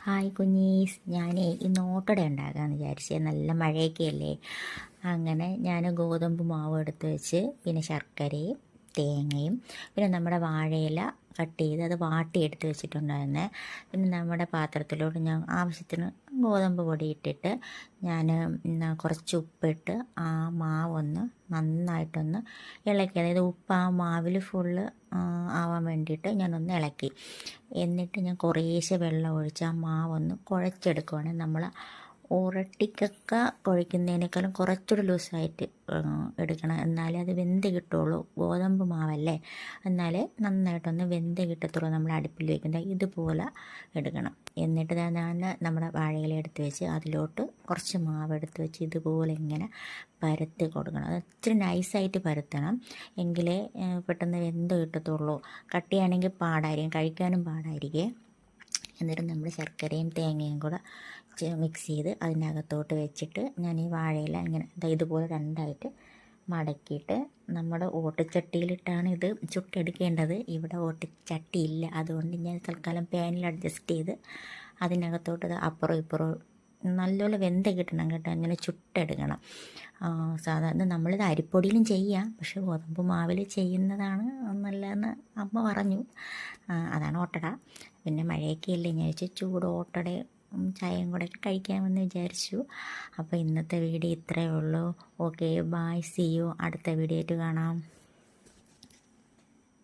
Hi കുഞ്ഞീസ്. ഞാൻ ഇന്ന് ഓട്ടട ഉണ്ടാക്കാമെന്ന് വിചാരിച്ചേ നല്ല മഴയൊക്കെ അല്ലേ അങ്ങനെ ഞാൻ ഗോതമ്പ് മാവ് എടുത്ത് വെച്ച് പിന്നെ ശർക്കരയും തേങ്ങയും പിന്നെ നമ്മുടെ വാഴയില കട്ട് ചെയ്ത് അത് വാട്ടി എടുത്ത് വെച്ചിട്ടുണ്ടായിരുന്നേ. പിന്നെ നമ്മുടെ പാത്രത്തിലോട്ട് ഞാൻ ആവശ്യത്തിന് ഗോതമ്പ് പൊടി ഇട്ടിട്ട് ഞാൻ കുറച്ച് ഉപ്പിട്ട് ആ മാവൊന്ന് നന്നായിട്ടൊന്ന് ഇളക്കി അതായത് ഉപ്പ് ആ മാവിൽ ഫുള്ള് ആവാൻ വേണ്ടിയിട്ട് ഞാനൊന്ന് ഇളക്കി. എന്നിട്ട് ഞാൻ കുറേശ്ശെ വെള്ളം ഒഴിച്ച് ആ മാവൊന്ന് കുഴച്ചെടുക്കുവാണെങ്കിൽ നമ്മൾ ഉരട്ടിക്കൊക്കെ കുഴയ്ക്കുന്നതിനേക്കാളും കുറച്ചുകൂടെ ലൂസായിട്ട് എടുക്കണം. എന്നാലേ അത് വെന്ത് കിട്ടുള്ളൂ. ഗോതമ്പ് മാവല്ലേ? എന്നാലേ നന്നായിട്ടൊന്ന് വെന്ത് കിട്ടത്തുള്ളൂ നമ്മൾ അടുപ്പിൽ വയ്ക്കുന്നത് ഇതുപോലെ എടുക്കണം. എന്നിട്ട് ഞാൻ നമ്മുടെ വാഴയില എടുത്ത് വെച്ച് അതിലോട്ട് കുറച്ച് മാവ് എടുത്ത് വെച്ച് ഇതുപോലെ ഇങ്ങനെ പരത്തി കൊടുക്കണം. അത് ഇച്ചിരി നൈസായിട്ട് പരത്തണം. എങ്കിലേ പെട്ടെന്ന് വെന്ത് കിട്ടത്തുള്ളൂ. കട്ടിയാണെങ്കിൽ പാടായിരിക്കും. കഴിക്കാനും പാടായിരിക്കും. എന്നിട്ട് നമ്മൾ ശർക്കരയും തേങ്ങയും കൂടെ മിക്സ് ചെയ്ത് അതിനകത്തോട്ട് വെച്ചിട്ട് ഞാൻ ഈ വാഴയില ഇങ്ങനെ ഇതുപോലെ രണ്ടായിട്ട് മടക്കിയിട്ട് നമ്മുടെ ഓട്ടച്ചട്ടിയിലിട്ടാണ് ഇത് ചുട്ടെടുക്കേണ്ടത്. ഇവിടെ ഓട്ടച്ചട്ടി ഇല്ല അതുകൊണ്ട് ഞാൻ തൽക്കാലം പാനിൽ അഡ്ജസ്റ്റ് ചെയ്ത് അതിനകത്തോട്ട് അപ്പുറം ഇപ്പുറം നല്ലപോലെ വെന്ത കിട്ടണം കേട്ടോ. അങ്ങനെ ചുട്ടെടുക്കണം. സാധാരണ നമ്മളിത് അരിപ്പൊടിയിലും ചെയ്യാം. പക്ഷെ ഗോതമ്പ് മാവിൽ ചെയ്യുന്നതാണ് നല്ലതെന്ന് അമ്മ പറഞ്ഞു. അതാണ് ഓട്ടട. പിന്നെ മഴയൊക്കെ ഇല്ലേ ഞാൻ ചൂട് ഓട്ടട ചായയും കൂടെ കഴിക്കാമെന്ന് വിചാരിച്ചു. അപ്പോൾ ഇന്നത്തെ വീഡിയോ ഇത്രയേ ഉള്ളൂ. ഓക്കെ ബായ് സി യു അടുത്ത വീഡിയോ ആയിട്ട് കാണാം.